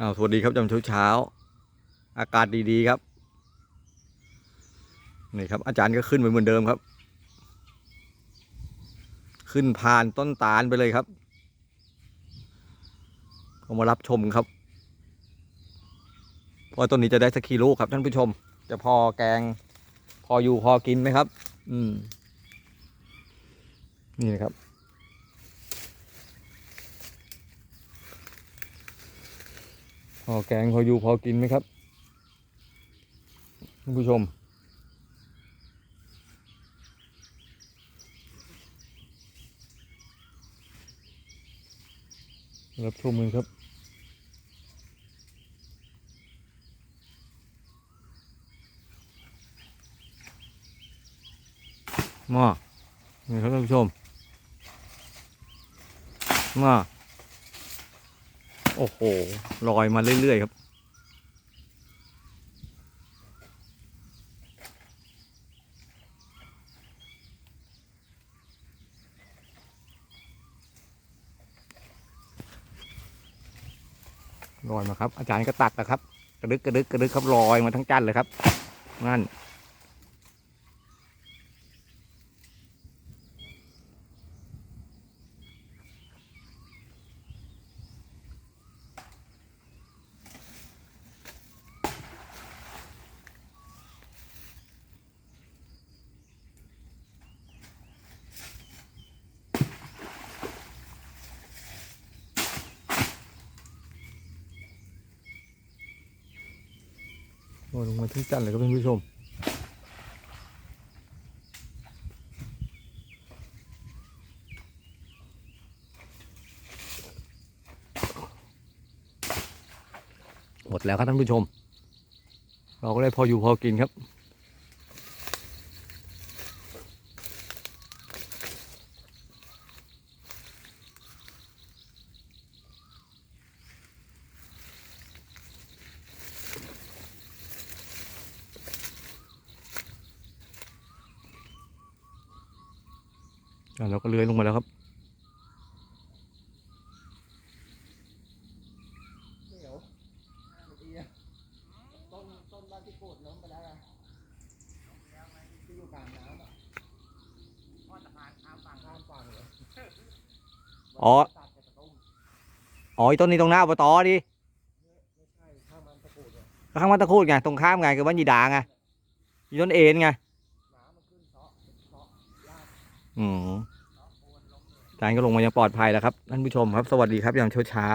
อ้าวสวัสดีครับจำเช้าเช้าอากาศดีๆครับนี่ครับ อาจารย์ก็ขึ้นไปเหมือนเดิมครับ ขึ้นผ่านต้นตาลไปเลยครับก็มารับชมครับว่าต้นนี้จะได้สักกี่ลูกครับท่านผู้ชม จะพอแกง พออยู่พอกินไหมครับ อืมนี่นะครับ พอแกงพออยู่พอกินไหมครับท่านผู้ชม รับชมกันครับมานี่ครับท่านผู้ชมมา โอ้โหลอยมาเรื่อย ๆ ครับ ลอยมาครับ อาจารย์ก็ตักนะครับ กระดึกกระดึกกระดึกครับลอยมาทั้งจันเลยครับนั่น ลงมาทั้งจันเลยครับท่านผู้ชม หมดแล้วครับท่านผู้ชม เราก็ได้พออยู่พอกินครับ เราก็เลื้อยลงมาแล้วครับเดี๋ยวเมื่อกี้อะต้นต้นบ้านที่โกดล้มไปแล้วอะที่อยู่กลางน้ำอะทอดสะพานข้ามฝั่งข้ามฝั่งเลยอ๋อตัดกับตะตุ้มอ๋อไอ้ต้นนี้ตรงหน้าอบตดิไม่ใช่ข้ามมันตะโกดเลยข้างบ้านตะคูดไง ตรงข้ามไง คือบ้านยีดาไงยีต้นเอ็นไง น้ำมันขึ้นเซาะเซาะลาก อืมจานก็ลงมายังปลอดภัยแล้วครับท่านผู้ชมครับ สวัสดีครับยามเช้าเช้า